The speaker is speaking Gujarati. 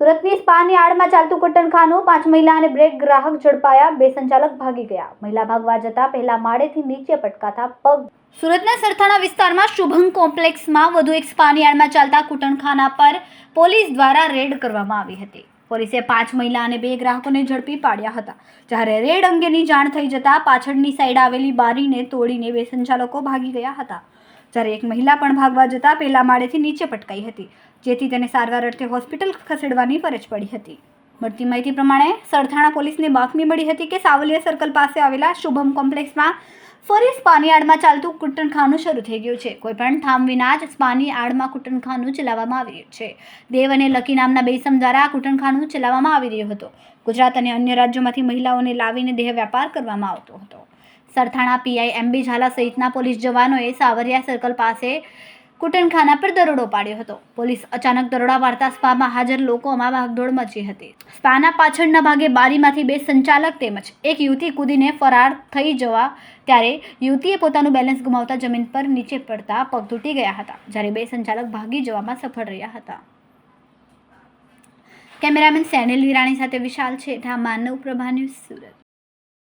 સુરતની સ્પાની આડમાં ચાલતું કુટનખાનું પાંચ મહિલા અને બ્રેક ગ્રાહક ઝડપાયા. બે સંચાલક ભાગી ગયા. મહિલા ભાગવા જતા પહેલા માળેથી નીચે પટકાતા પગ. સુરતના સરથાણા વિસ્તારમાં શુભમ કોમ્પ્લેક્સમાં વધુ એક સ્પાની ચાલતા કુટનખાના પર પોલીસ દ્વારા રેડ કરવામાં આવી હતી. પોલીસે પાંચ મહિલા અને બે ગ્રાહકોને ઝડપી પાડ્યા હતા. જ્યારે રેડ અંગેની જાણ થઈ જતાં પાછળની સાઈડ આવેલી બારીને તોડીને બે સંચાલકો ભાગી ગયા હતા. જ્યારે એક મહિલા પણ ભાગવા જતાં પહેલા માળેથી નીચે પટકાઈ હતી, જેથી તેને સારવાર અર્થે હોસ્પિટલ ખસેડવાની ફરજ પડી હતી. મળતી માહિતી પ્રમાણે, સરથાણા પોલીસને બાતમી મળી હતી કે સાવલિયા સર્કલ પાસે આવેલા શુભમ કોમ્પ્લેક્સમાં ફરી સ્પાની આડમાં ચાલતું કુટનખાનું શરૂ થઈ ગયું છે. કોઈપણ થામ વિના જ સ્પાની આડમાં કુટનખાનું ચલાવવામાં આવી રહ્યું છે. દેવ અને લકી નામના બે ઇસમ દ્વારા આ કુટનખાનું ચલાવવામાં આવી રહ્યું હતું. ગુજરાત અને અન્ય રાજ્યોમાંથી મહિલાઓને લાવીને દેહ વ્યાપાર કરવામાં આવતો હતો. સરથાણા પીઆઈ એમબી ઝાલા સહિતના પોલીસ જવાનોએ સાવરિયા સર્કલ પાસે કુટનખાના પર દરોડો પાડ્યો હતો. પોલીસ અચાનક દરોડા પાડતા સ્પામાં હાજર લોકોમાં ભાગદોડ મચી હતી. સ્પાના પાછળના ભાગે બારીમાંથી બે સંચાલક તેમજ એક યુવતી કૂદીને ફરાર થઈ જવા ત્યારે યુવતીએ પોતાનું બેલેન્સ ગુમાવતા જમીન પર નીચે પડતા પગ તૂટી ગયા હતા, જ્યારે બે સંચાલક ભાગી જવામાં સફળ રહ્યા હતા. કેમેરામેન સેનિલ વિરાણી સાથે વિશાલ છેઠા માનવ પ્રભા સુરત.